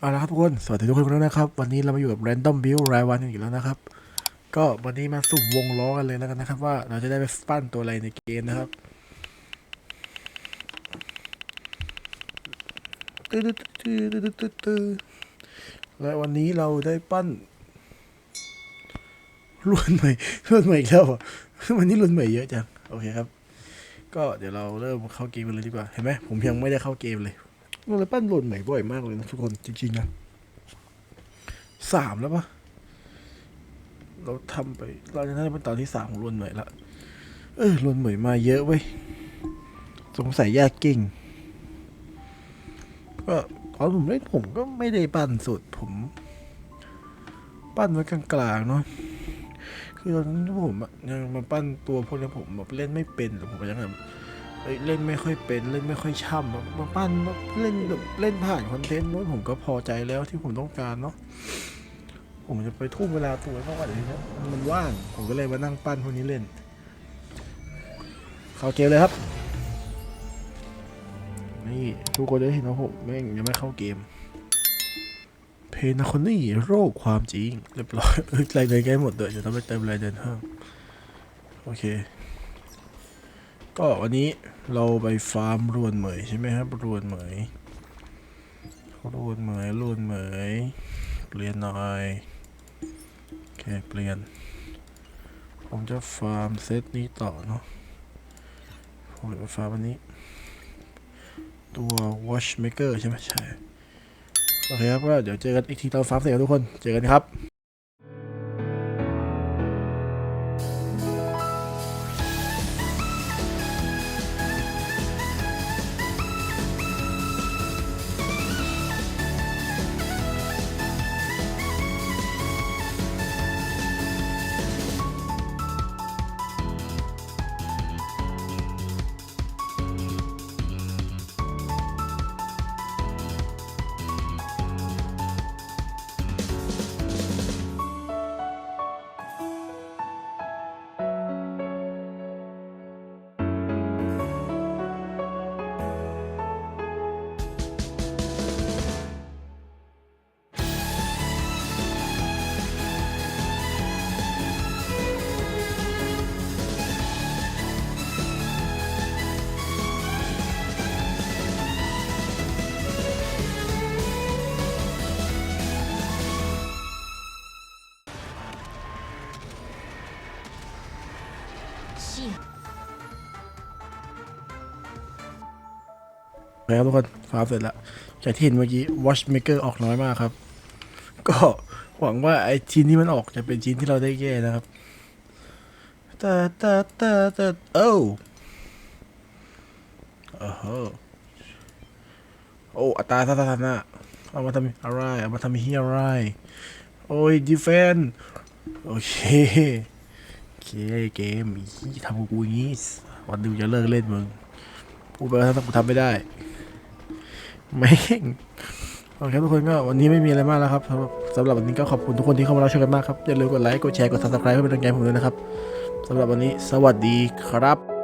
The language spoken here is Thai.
เอาละครับทุกคน สวัสดีทุกคนแล้วนะครับ วันนี้เรามาอยู่กับ Random Build รายวันกันอีกแล้วนะครับ ก็วันนี้มาสุ่มวงล้อกันเลยแล้วกันนะครับ ว่าเราจะได้ไปปั้นตัวอะไรในเกมนะครับตื้อตื้อตื้อตื้อตื้อตื้อและวันนี้เราได้ปั้นรุ่นใหม่รุ่นใหม่อีกแล้วเหรอวันนี้รุ่นใหม่เยอะจัง โอเคครับ ก็เดี๋ยวเราเริ่มเข้าเกมกันเลยดีกว่า เห็นไหมผมยังไม่ได้เข้าเกมเลย เราเลยปั้นหล่นใหม่บ่อยมากเลยนะทุกคนจริงๆนะสามแล้วปะเราทำไปเราจะน่าจะเป็นตอนที่สามของหล่นใหม่ละ เออหล่นใหม่มาเยอะเว้ย สงสัยยากเก่ง ก็ตอนผมเล่นผมก็ไม่ได้ปั้นสุดผม ปั้นไว้กลางๆเนาะ คือตอนนั้นผมยังมาปั้นตัวพวกนี้ผมแบบเล่นไม่เป็นหรือผมยังแบบ เอ้ยเล่นไม่ค่อยเป็นเล่นไม่ค่อยช่ำมาปั้นเล่นเล่นผ่านคอนเทนต์นู้นผมก็พอใจแล้วที่ผมต้องการเนาะผมจะไปทุ่มเวลาตัวเพราะว่าเดี๋ยวนี้มันว่างผมก็เลยมานั่งปั้นพวกนี้เล่น เข้าเกมเลยครับ นี่ทุกคนได้เห็นว่าผมแม่งยังไม่เข้าเกม เพนาคอนี่โรคความจริง เรียบร้อยเอ้ยรายเดินใกล้หมดเลยเดี๋ยวต้องไปเติมรายเดินเพิ่มโอเค ก็วันนี้เราไปฟาร์มรวนเหมยใช่ไหมครับรวนเหมยรวนเหมยรวนเหมยเปลี่ยนหน่อยโอเคเปลี่ยน ผมจะฟาร์มเซตนี้ต่อเนาะผมจะไปฟาร์มอันนี้ ตัว watchmaker ใช่ไหมใช่โอเคครับก็เดี๋ยวเจอกันอีกทีตอนฟาร์มเสร็จทุกคนเจอกันครับ แล้วทุกคนฟาร์มเสร็จแล้วจากที่เห็นเมื่อกี้ watchmaker ออกน้อยมากครับ ก็หวังว่าไอ้ชิ้นที่มันออกจะเป็นชิ้นที่เราได้แก้นะครับตาตาตาตาโอ้โอ้โหโอ้อัตราสถานะเอามาทำอะไรเอามาทำเฮียอะไร โอ้ยดีเฟนโอเค เคเกมทำกูอย่างงี้วันนึงจะเลิกเล่นมึงพูดไปแล้วถ้ากูทำไม่ได้ไม่งโอเคทุกคนก็วันนี้ไม่มีอะไรมากแล้วครับสำหรับสำหรับวันนี้ก็ขอบคุณทุกคนที่เข้ามารับชมกันมากครับอย่าลืมกดไลค์กดแชร์กด subscribe เพื่อเป็นกำลังใจผมด้วยนะครับสำหรับวันนี้สวัสดีครับ